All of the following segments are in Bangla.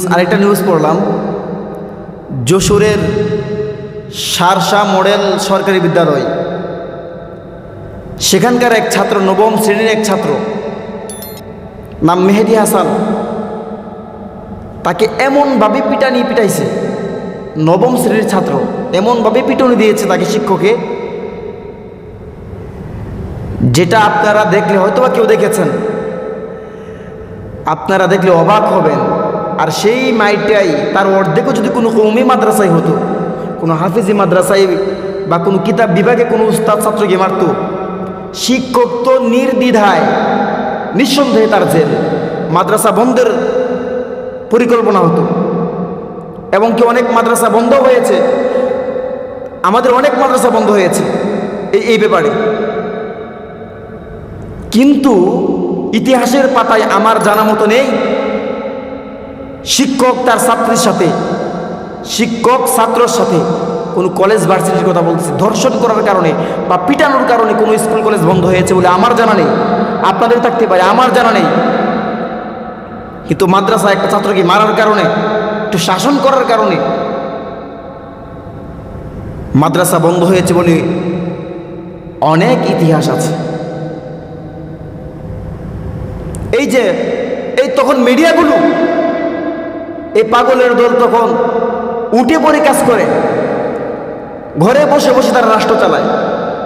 নিউজ, আরেকটা নিউজ পড়লাম। যশোরের সারসা মডেল সরকারি বিদ্যালয়। সেখানকার এক ছাত্র, নবম শ্রেণির এক ছাত্র, নাম মেহেদি হাসান, তাকে এমনভাবে পিটানি পিটাইছে, নবম শ্রেণির ছাত্র, এমনভাবে পিটনি দিয়েছে তাকে শিক্ষকে, যেটা আপনারা দেখলে হয়তো বা কেউ দেখেছেন। আপনারা দেখলে অবাক হবেন। আর সেই মাইটাই তার অর্ধেকও যদি কোনো কৌমি মাদ্রাসায় হতো, কোনো হাফিজি মাদ্রাসায় বা কোনো কিতাব বিভাগে কোনো উস্তাদ ছাত্রকে মারত, শিক্ষক তো নির্দ্বিধায়, নিঃসন্দেহে তার জেল, মাদ্রাসা বন্ধের পরিকল্পনা হতো। এবং কি অনেক মাদ্রাসা বন্ধ হয়েছে? আমাদের অনেক মাদ্রাসা বন্ধ হয়েছে এই এই ব্যাপারে। কিন্তু ইতিহাসের পাতায় আমার জানা মতো নেই। শিক্ষক তার ছাত্রীর সাথে, শিক্ষক ছাত্রর সাথে কোনো কলেজ ভার্সিটির কথা বলতেছি। ধর্ষণ করার কারণে বা পিটানোর কারণে কোনো স্কুল কলেজ বন্ধ হয়েছে বলে আমার জানা নেই। আপনাদের থাকতে পারে, আমার জানা নেই। কিন্তু মাদ্রাসা একটা ছাত্রকে মারার কারণে, একটু শাসন করার কারণে মাদ্রাসা বন্ধ হয়েছে বলে অনেক ইতিহাস আছে। এই যে, এই তখন মিডিয়াগুলো এই পাগলের দল তখন উঠে পড়ে কাজ করে। ঘরে বসে বসে তারা রাষ্ট্র চালায়।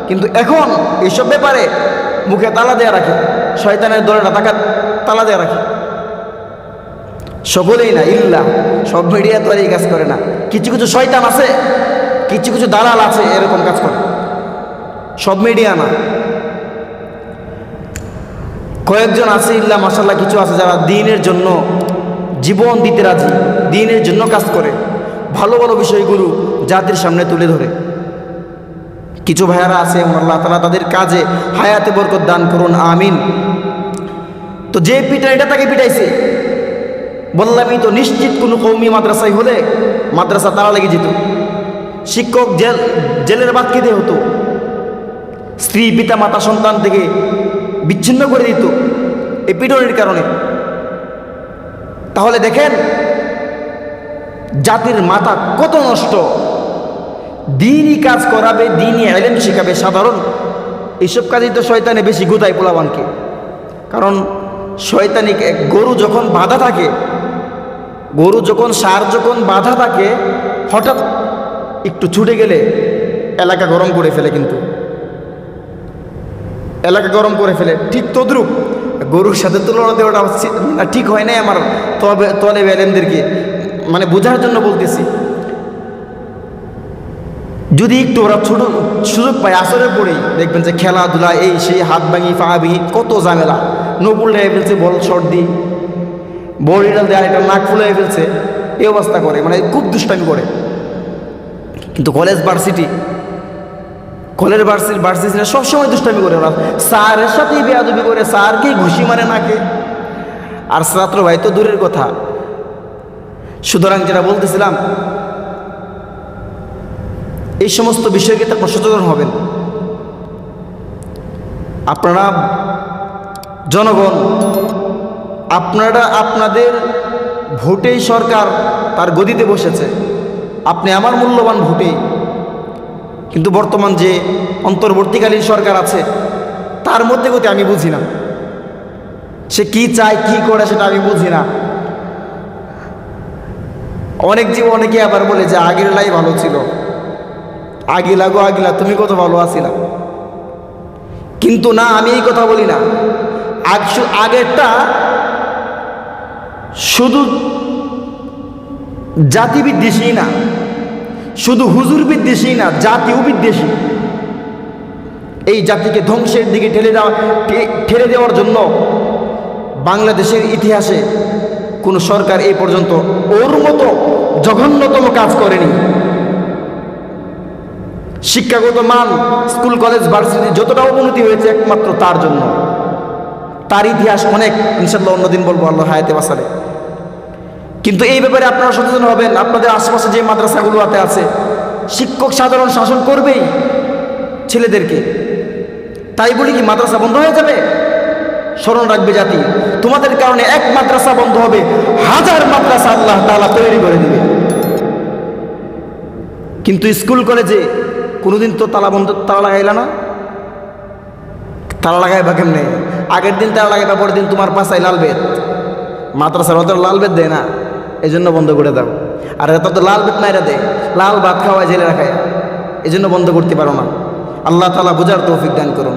কিন্তু এখন এইসব ব্যাপারে মুখে তালা দেওয়া রাখে। শয়তানের দলেরা তাকে তালা দেওয়া রাখে। সকলেই না, ইল্লা, সব মিডিয়া তো আর এই কাজ করে না। কিছু কিছু শয়তান আছে, কিছু কিছু দালাল আছে, এরকম কাজ করে। সব মিডিয়া না। কয়েকজন আছে, ইল্লা মাসাল্লাহ কিছু আছে যারা দিনের জন্য জীবন দিতে রাজি, দিনের জন্য কাজ করে। ভালো ভালো বিষয়গুলো জাতির সামনে তুলে ধরে। কিছু ভাইয়ারা আছে, আল্লাহ তালা তাদের কাজে হায়াতে বরকত দান করুন, আমিন। তো যে পিটাইটা তাকে পিটাইছে। বললামই তো, নিশ্চিত কোনো কৌমি মাদ্রাসায় হলে মাদ্রাসা তারা লেগে যেত। শিক্ষক জেল, জেলের বাদ কেঁদে হতো। স্ত্রী, পিতা, মাতা, সন্তান থেকে বিচ্ছিন্ন করে দিত। এই পিটনের কারণে। তাহলে দেখেন, জাতির মাথা কত নষ্ট। দিনই কাজ করাবে, দিনই এলেম শেখাবে, সাধারণ। এইসব কাজেই তো শয়তানে বেশি গুতায় পোলাবানকে। কারণ শয়তানিক এক গরু যখন বাধা থাকে, গরু যখন সার যখন বাধা থাকে, হঠাৎ একটু ছুটে গেলে এলাকা গরম করে ফেলে কিন্তু। এলাকা গরম করে ফেলে, ঠিক তদ্রুপ। গরুর সাথে তুলনা দেওয়াটা ঠিক হয় নাই আমার তবে তলে বেলেমদেরকে মানে বোঝার জন্য বলতেছি। যদি একটু ওরা ছোট সুযোগ পায় আসরে পড়েই দেখবেন যে খেলাধুলা, এই সেই হাত ভাঙি, পা ভাঙি, কত ঝামেলা। নকুল রেখে ফেলছে, বল শর্ট দি। বডিটাল দিয়ে, আরেকটা নাক ফুলে ফেলছে। এই অবস্থা করে মানে খুব দুষ্টামি করে। কিন্তু কলেজ, ভার্সিটি কলেজ ভার্সিটি ভার্সিটিরা সবসময় দুষ্টামি করে ওরা। স্যারের সাথেই বেয়াদবি করে, স্যারকেই ঘুষি মারে নাকে আর ছাত্র ভাই, তো দূরের কথা। সুতরাং যেটা বলতেছিলাম, এই সমস্ত বিষয়কে ক্ষেত্রে আপনারা সচেতন হবেন? আপনারা, জনগণ, আপনারা আপনাদের ভোটেই সরকার তার গদিতে বসেছে। আপনি আমার মূল্যবান ভোটেই কিন্তু বর্তমান যে অন্তর্বর্তীকালীন সরকার আছে, তার মধ্যে গতি আমি বুঝি না। সে কি চায়, কি করে সেটা আমি বুঝি না। অনেক জীব অনেকে আবার বলে যে আগের লাই ভালো ছিল। আগিলা গো আগিলা, তুমি কত ভালো আছিলা। কিন্তু না, আমি এই কথা বলি না। আগ আগেরটা শুধু জাতি বিদ্বেষী না। শুধু হুজুর বিদ্বেষী না জাতীয় বিদ্বেষী। এই জাতিকে ধ্বংসের দিকে ঠেলে দেওয়া ঠেলে দেওয়ার জন্য বাংলাদেশের ইতিহাসে কোনো সরকার এই পর্যন্ত ওর মতো জঘন্যতম কাজ করেনি। শিক্ষাগত মান, স্কুল, কলেজ, ভার্সিটি যতটা অবনতি হয়েছে একমাত্র তার জন্য। তার ইতিহাস অনেক ইনশাল্লাহ অন্যদিন বলব আল্লাহ হায়াতে বাসারে কিন্তু এই ব্যাপারে আপনারা সচেতন হবেন। আপনাদের আশেপাশে যে মাদ্রাসাগুলোতে আছে, শিক্ষক সাধারণ শাসন করবেই ছেলেদেরকে। তাই বলি কি, মাদ্রাসা বন্ধ হয়ে যাবে? স্মরণ রাখবে জাতি। তোমাদের কারণে এক মাদ্রাসা বন্ধ হবে, হাজার মাদ্রাসা আল্লাহ তাআলা তৈরি করে দিবে। কিন্তু স্কুল কলেজে কোনোদিন তো তালা বন্ধ, তালা লাগাইলা না? তালা লাগাইবা কেমনে? আগের দিন তালা লাগাইবা, পরের দিন তোমার পাশায় লাল বেদ মাদ্রাসার অত লাল বেদ দেয় না। এই জন্য বন্ধ করে দাও। আর এত তো লাল বেত মাইরা দেয় লাল ভাত খাওয়ায় জেলে রাখায়। এই জন্য বন্ধ করতে পারো না। আল্লাহ তালা বোঝার তৌফিক দান করুন।